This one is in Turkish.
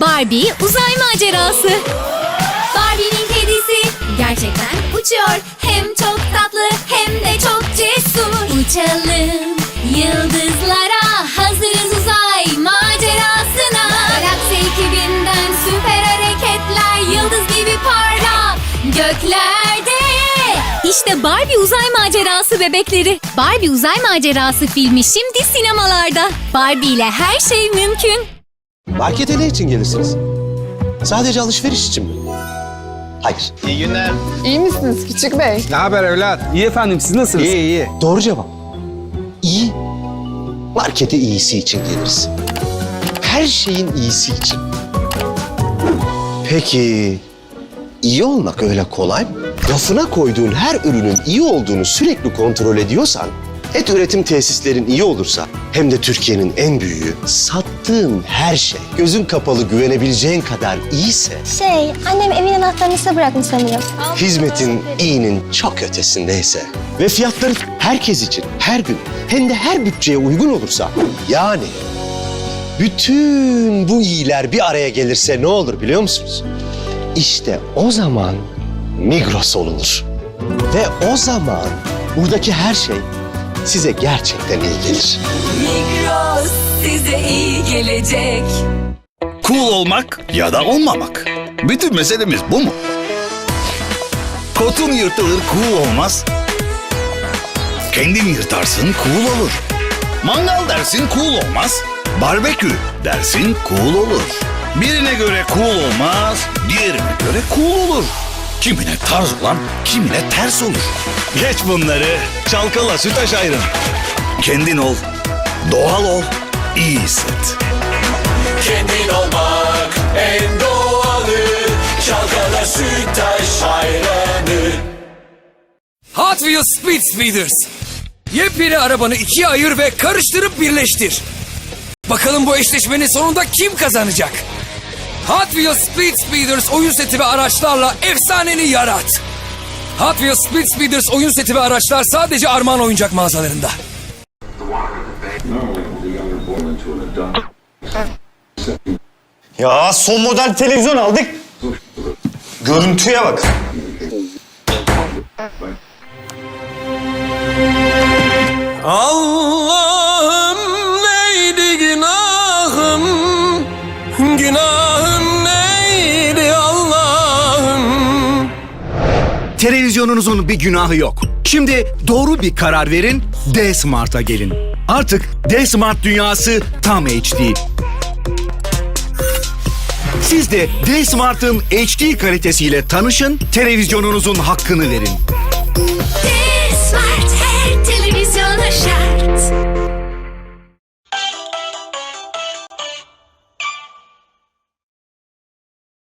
Barbie uzay macerası. Barbie'nin kedisi gerçekten uçuyor. Hem çok tatlı hem de çok cesur. Uçalım yıldızlara hazırız uzay macerasına. Galaksi ekibinden süper hareketler yıldız gibi parla göklerde. İşte Barbie uzay macerası bebekleri. Barbie uzay macerası filmi şimdi sinemalarda. Barbie ile her şey mümkün. Markete ne için gelirsiniz? Sadece alışveriş için mi? Hayır. İyi günler. İyi misiniz küçük bey? Ne haber evlat? İyi efendim siz nasılsınız? İyi iyi. Doğru cevap. İyi. Markete iyisi için geliriz. Her şeyin iyisi için. Peki iyi olmak öyle kolay mı? Rafına koyduğun her ürünün iyi olduğunu sürekli kontrol ediyorsan, et üretim tesislerin iyi olursa, hem de Türkiye'nin en büyüğü, sattığın her şey gözün kapalı güvenebileceğin kadar iyiyse, Şey, annem evin anahtarını size bırakmış sanırım. hizmetin iyinin çok ötesindeyse ve fiyatları herkes için her gün hem de her bütçeye uygun olursa yani bütün bu iyiler bir araya gelirse ne olur biliyor musunuz? İşte o zaman Migros olunur. Ve o zaman buradaki her şey size gerçekten iyi gelir. Migros size iyi gelecek. Cool olmak ya da olmamak. Bütün meselemiz bu mu? Kotun yırtılır cool olmaz. Kendin yırtarsın cool olur. Mangal dersin cool olmaz. Barbekü dersin cool olur. Birine göre cool olmaz, diğerine göre cool olur. Kimine tarz olan, kimine ters olur. Geç bunları, çalkala sütaş ayrın. Kendin ol, doğal ol, iyi hisset. Kendin olmak en doğalı Çalkala sütaş hayranı Hot Wheels Speed Speeders. Yepyeni arabanı ikiye ayır ve karıştırıp birleştir. Bakalım bu eşleşmenin sonunda kim kazanacak? Hot Wheels Speed Speeders oyun seti ve araçlarla efsaneni yarat. Hot Wheels Speed Speeders oyun seti ve araçlar sadece Armağan oyuncak mağazalarında. Ya son model televizyon aldık. Görüntüye bak. Allah'ım neydi günahım? Günahım Televizyonunuzun bir günahı yok. Şimdi doğru bir karar verin, D-Smart'a gelin. Artık D-Smart dünyası tam HD. Siz de D-Smart'ın HD kalitesiyle tanışın, televizyonunuzun hakkını verin. Smart her televizyona şart.